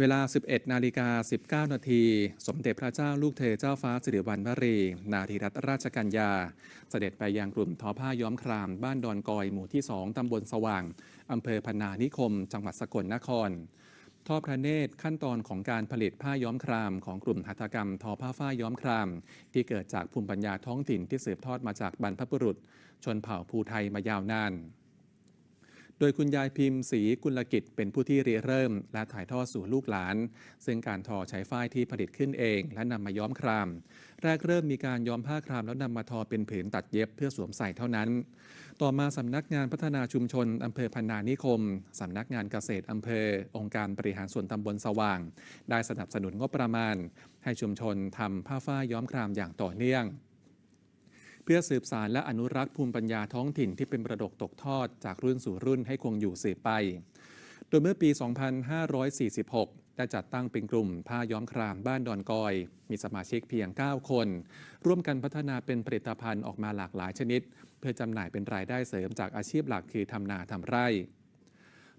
เวลา 11 นาฬิกา 19 นาที สมเด็จพระเจ้าลูกเธอเจ้าฟ้าสิริวัณวรี นารีรัตนราชกัญญา เสด็จไปยังกลุ่มทอผ้าย้อมคราม บ้านดอนกอยหมู่ที่ 2 ตำบลสว่าง อำเภอพนานิคม จังหวัดสกลนคร ทอพระเนตรขั้นตอนของการผลิตผ้าย้อมคราม ของกลุ่มหัตถกรรมทอผ้าฝ้ายย้อมคราม ที่เกิดจากภูมิปัญญาท้องถิ่นที่สืบทอดมาจากบรรพบุรุษ ชนเผ่าภูไทยมายาวนาน โดยคุณยายพิมพ์ศรีกุลกิจเป็นผู้ที่ริเริ่ม และถ่ายทอดสู่ลูกหลาน ซึ่งการทอใช้ฝ้ายที่ผลิตขึ้นเอง และนำมาย้อมคราม แรกเริ่มมีการย้อมผ้าครามแล้วนำมาทอเป็นผืนตัดเย็บเพื่อสวมใส่เท่านั้น ต่อมาสำนักงานพัฒนาชุมชนอำเภอพันนานิคมสำนักงานเกษตรอำเภอ องค์การบริหารส่วนตำบลสว่าง ได้สนับสนุนงบประมาณ ให้ชุมชนทำผ้าฝ้ายย้อมครามอย่างต่อเนื่อง เพื่อสืบสารและอนุรักษ์ภูมิปัญญาท้องถิ่นที่เป็นประดกตกทอดจากรุ่นสู่รุ่นให้คงอยู่สืบไป โดยเมื่อปี 2546 ได้จัดตั้งเป็นกลุ่มผ้าย้อมครามบ้านดอนกอย มีสมาชิกเพียง 9 คน ร่วมกันพัฒนาเป็นผลิตภัณฑ์ออกมาหลากหลายชนิด เพื่อจำหน่ายเป็นรายได้เสริมจากอาชีพหลักคือทำนาทำไร่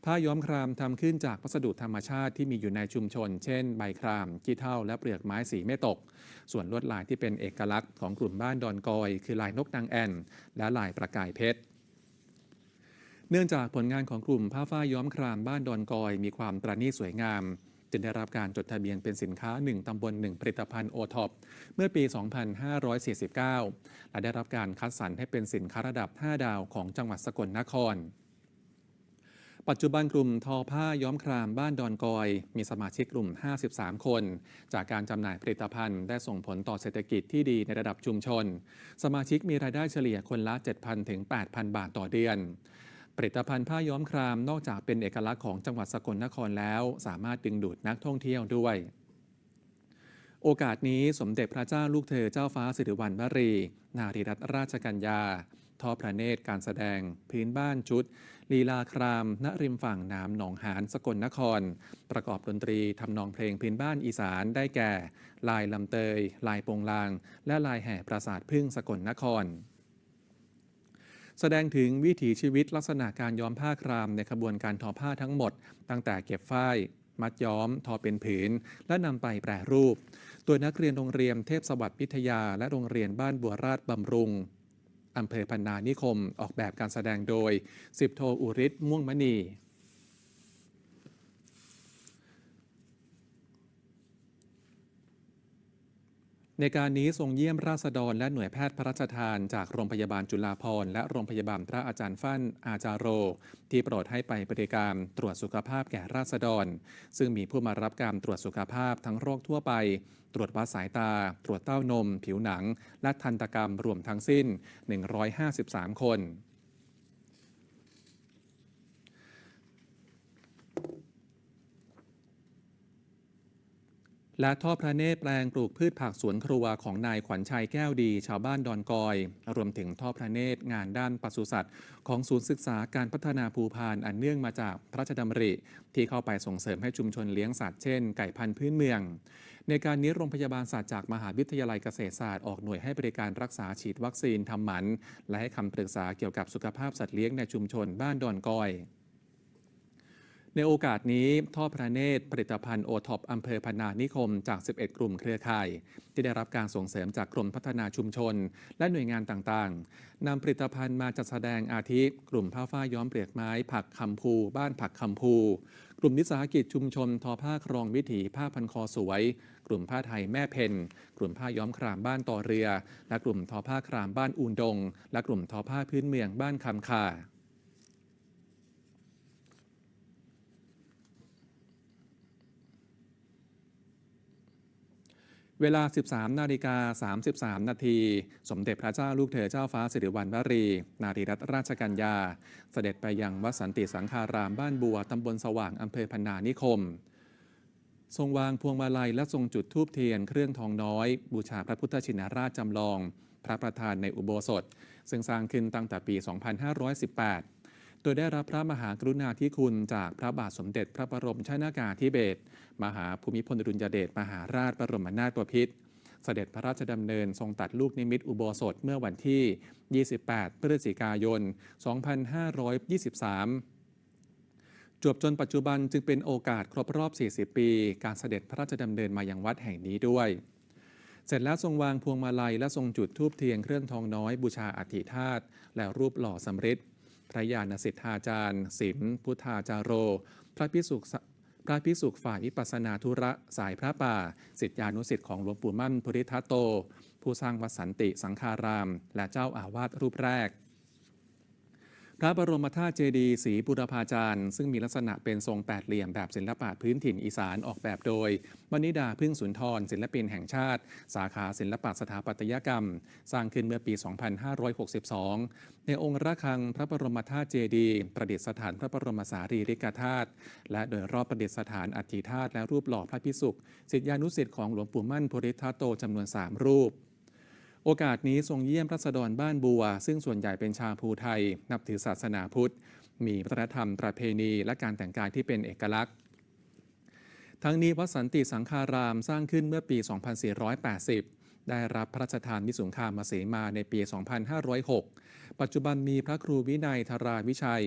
ผ้าย้อมครามทำขึ้นจากวัสดุธรรมชาติที่มีอยู่ในชุมชน เช่น ใบครามขี้เถ้าและเปลือกไม้สีไม่ตก ส่วนลวดลายที่เป็นเอกลักษณ์ของกลุ่มบ้านดอนกอย คือลายนกนางแอ่น และลายประกายเพชรเนื่องจากผลงานของกลุ่มผ้าฝ้ายย้อมครามบ้านดอนกอย มีความประณีตสวยงามจึงได้รับการจดทะเบียนเป็นสินค้า 1 ตำบล 1 ผลิตภัณฑ์โอท็อปเมื่อปี 2549 และได้รับการคัดสรรให้เป็นสินค้าระดับ 5 ดาวของจังหวัดสกลนคร ปัจจุบันกลุ่มทอผ้าย้อมครามบ้านดอนกอย มีสมาชิกกลุ่ม 53 คน จากการจำหน่ายผลิตภัณฑ์ได้ส่งผลต่อเศรษฐกิจที่ดีในระดับชุมชน สมาชิกมีรายได้เฉลี่ยคนละ 7,000 ถึง 8,000 บาทต่อเดือน ผลิตภัณฑ์ผ้าย้อมครามนอกจากเป็นเอกลักษณ์ของจังหวัดสกลนครแล้ว สามารถดึงดูดนักท่องเที่ยวด้วยโอกาสนี้สมเด็จพระเจ้าลูกเธอเจ้าฟ้าสิริวัณวรี นารีรัตนราชกัญญา ทอพระเนตรการแสดง พื้นบ้านชุด ลีลาคราม ณริมฝั่งน้ำหนองหานสกลนคร ประกอบดนตรีทำนองเพลงพื้นบ้านอีสานได้แก่ ลายลำเตย ลายโปงลาง และลายแห่ปราสาทพึ่งสกลนครแสดงถึงวิถีชีวิตลักษณะการย้อมผ้าครามในขบวนการทอผ้าทั้งหมด ตั้งแต่เก็บฝ้าย มัดย้อม ทอเป็นผืน และนำไปแปรรูป ตัวนักเรียนโรงเรียนเทพสวัสดิ์วิทยา และโรงเรียนบ้านบัวราชบำรุง อำเภอพันนานิคม ออกแบบการแสดงโดยสิบโทอุริศม่วงมณี ในการนี้ทรงเยี่ยมราษฎรและหน่วยแพทย์พระราชทานจากโรงพยาบาลจุฬาภรณ์และโรงพยาบาลพระอาจารย์ฟั่นอาจารโร ที่โปรดให้ไปบริการตรวจสุขภาพแก่ราษฎร ซึ่งมีผู้มารับการตรวจสุขภาพทั้งโรคทั่วไป ตรวจวัดสายตา ตรวจเต้านม ผิวหนัง และทันตกรรมรวมทั้งสิ้น 153 คน และทอดพระเนตรแปลงปลูกพืชผักสวนครัวของนายขวัญชัยแก้วดี ชาวบ้านดอนกอย รวมถึงทอดพระเนตรงานด้านปศุสัตว์ ของศูนย์ศึกษาการพัฒนาภูพานอันเนื่องมาจากพระราชดำริ ที่เข้าไปส่งเสริมให้ชุมชนเลี้ยงสัตว์เช่นไก่พันธุ์พื้นเมือง ในการนี้โรงพยาบาลสัตว์จากมหาวิทยาลัยเกษตรศาสตร์ออกหน่วยให้บริการรักษาฉีดวัคซีนทำหมัน และให้คำปรึกษาเกี่ยวกับสุขภาพสัตว์เลี้ยงในชุมชนบ้านดอนกอย ในโอกาสนี้ทอพระเนตรผลิตภัณฑ์โอท็อปอำเภอพนานิคมจาก 11 กลุ่มเครือข่าย ที่ได้รับการส่งเสริมจากกรมพัฒนาชุมชน และหน่วยงานต่างๆนำผลิตภัณฑ์มาจัดแสดงอาทิกลุ่มผ้าฝ้ายย้อมเปลือกไม้ ผักคำพูบ้านผักคำพูกลุ่มวิสาหกิจชุมชนทอผ้าครองวิถีผ้าพันคอสวย กลุ่มผ้าไทยแม่เพนกลุ่มผ้าย้อมครามบ้านต่อเรือ และกลุ่มทอผ้าครามบ้านอูนดง และกลุ่มทอผ้าพื้นเมืองบ้านคำคา เวลา 13 นาฬิกา 33 นาที สมเด็จพระเจ้าลูกเธอเจ้าฟ้าสิริวัณวรี นารีรัตนราชกัญญา เสด็จไปยังวัดสันติสังฆารามบ้านบัว ตำบลสว่าง อำเภอพนานิคม ทรงวางพวงมาลัยและทรงจุดธูปเทียนเครื่องทองน้อย บูชาพระพุทธชินราชจำลอง พระประธานในอุโบสถ ซึ่งสร้างขึ้นตั้งแต่ปี 2518 ดยได้รับพระมหากรุณาธิคุณจากพระบาทสมเด็จพระบรมชนากาธิเบศรมหาภูมิพลอดุลยเดชมหาราชบรมนาถบพิตรเสด็จพระราชดำเนินทรงตัดลูกนิมิตอุโบสถเมื่อวันที่ 28 พฤศจิกายน 2523 จวบจนปัจจุบันจึงเป็นโอกาสครบรอบ 40 ปี การเสด็จพระราชดำเนินมายังวัดแห่งนี้ด้วย เสร็จแล้วทรงวางพวงมาลัยและทรงจุดธูปเทียนเครื่องทองน้อยบูชาอธิธาตุและรูปหล่อสำริด พระญาณสิทธาจารย์ศิลพุทธาจารโร พระพิสุขพระพิสุฝ่ายวิปัสนาธุระสายพระป่าสิทธิานุสิทธิ์ของหลวงปู่มั่นภูริทัตโต ผู้สร้างวัดสันติสังคาราม และเจ้าอาวาสรูปแรก พระบรมธาตุเจดีย์ศรีบุรพาจารย์ ซึ่งมีลักษณะเป็นทรงแปดเหลี่ยมแบบศิลปะพื้นถิ่นอีสานออกแบบโดยมณิดาพึ่งสุนทร ศิลปินแห่งชาติ สาขาศิลปะสถาปัตยกรรม สร้างขึ้นเมื่อปี 2562 ในองค์ระฆังพระบรมธาตุเจดีย์ประดิษฐานพระบรมสารีริกธาตุและโดยรอบประดิษฐานอัฐิธาตุและรูปหล่อพระพิสุขศิษยานุศิษย์ของหลวงปู่มั่นภูริทัตโตจำนวน 3 รูป โอกาสนี้ทรงเยี่ยมรัษฎรบ้านบัว ซึ่งส่วนใหญ่เป็นชาวภูไทย นับถือศาสนาพุทธ มีวัฒนธรรมประเพณีและการแต่งกายที่เป็นเอกลักษณ์ ทั้งนี้วัดสันติสังคารามสร้างขึ้นเมื่อปี 2480 ได้รับพระราชทานวิสุงคามเสมาในปี 2506 ปัจจุบันมีพระครูวินัยธราวิชัย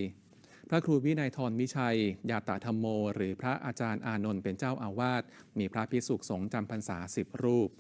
พระครูวินัยทรวิชัย ยาตะธรรมโม หรือพระอาจารย์อานนท์เป็นเจ้าอาวาส มีพระพิสุสงฆ์จำพรรษาสิบรูป